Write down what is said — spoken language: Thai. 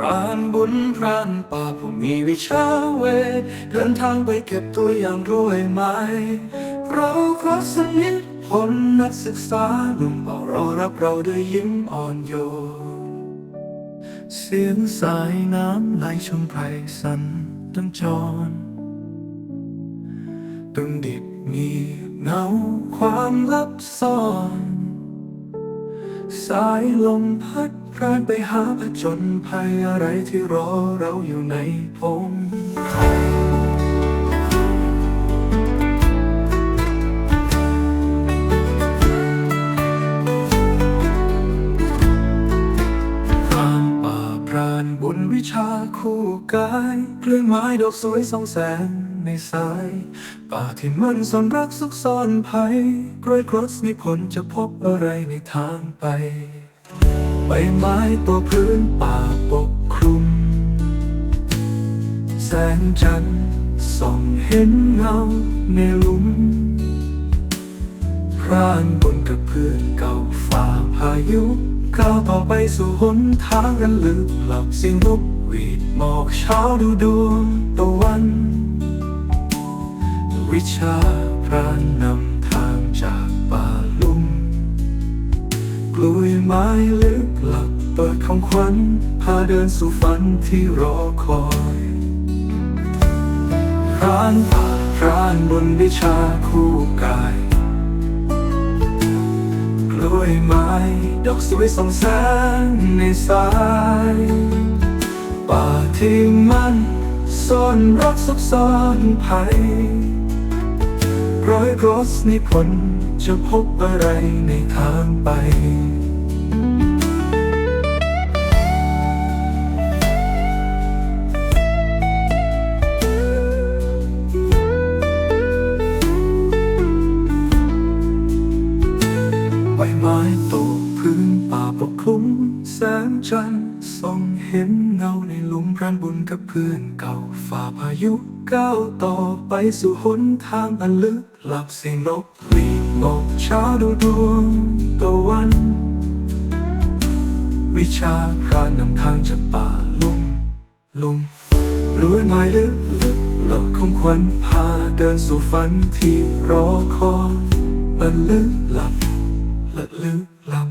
รานบุญพรานป่าผู้มีวิชาเวทเดินทางไปเก็บตัวอย่างด้วยไหมเราเพรสนิทพลนักศึกษาหนุ่มเป่ารอรับเราด้วยยิ้มอ่อนโยนเสียงสายน้ำไหลชมไพรสันตังจรตึงดิบมีเงาความลับซ่อน สายลมพัดพรานไปหาผจญภัยอะไรที่รอเราอยู่ในพงไพรพราปรานบุญวิชาคู่กายเครื่องไม้ดอกสวยสองแสง ในสาย ป่าที่มันซ่อนรักซุกซ่อนภัยกล้วยครสมีผลจะพบอะไรในทางไป ใบไม้ตัวพื้นป่าปกคลุม แสงจันทร์ส่องเห็นเงาในหลุมพรานบนกับเพื่อนเก่าฝ่าพายุก้าวต่อไปสู่หนทางกันลึกหลับสียงนกหวีดหมอกเช้าดูดวงตะวัน วิชาพรานนำทางจากป่าลุ่ม กลุยไม้ลึกหลับเปิดของขวัญพาเดินสู่ฝันที่รอคอยพรานป่าพรานบนวิชาคู่กาย กล้วยไม้ ดอกสวยส่องแสงในสาย ป่าที่มันซ่อนรักซับซ้อนภัย ร้อยรสนิพนธ์จะพบอะไรในทางไปใบไม้ตกพื้นป่าปกคลุมแสงจันทร์ ส่องเห็นเงาในหลุมพรานบุญกับเพื่อนเก่าฝ่าพายุก้าวต่อไปสู่หนทางอันลึกหลับเสียงนกหวีดบอกเช้าดูดวงตะวัน วิชาพรานนำทางจากป่าลุงลุงรวยไม้ลึกลึกหลอกของขวัญพาเดินสู่ฝันที่รอคอยบันลึกหลับละลึกหลับ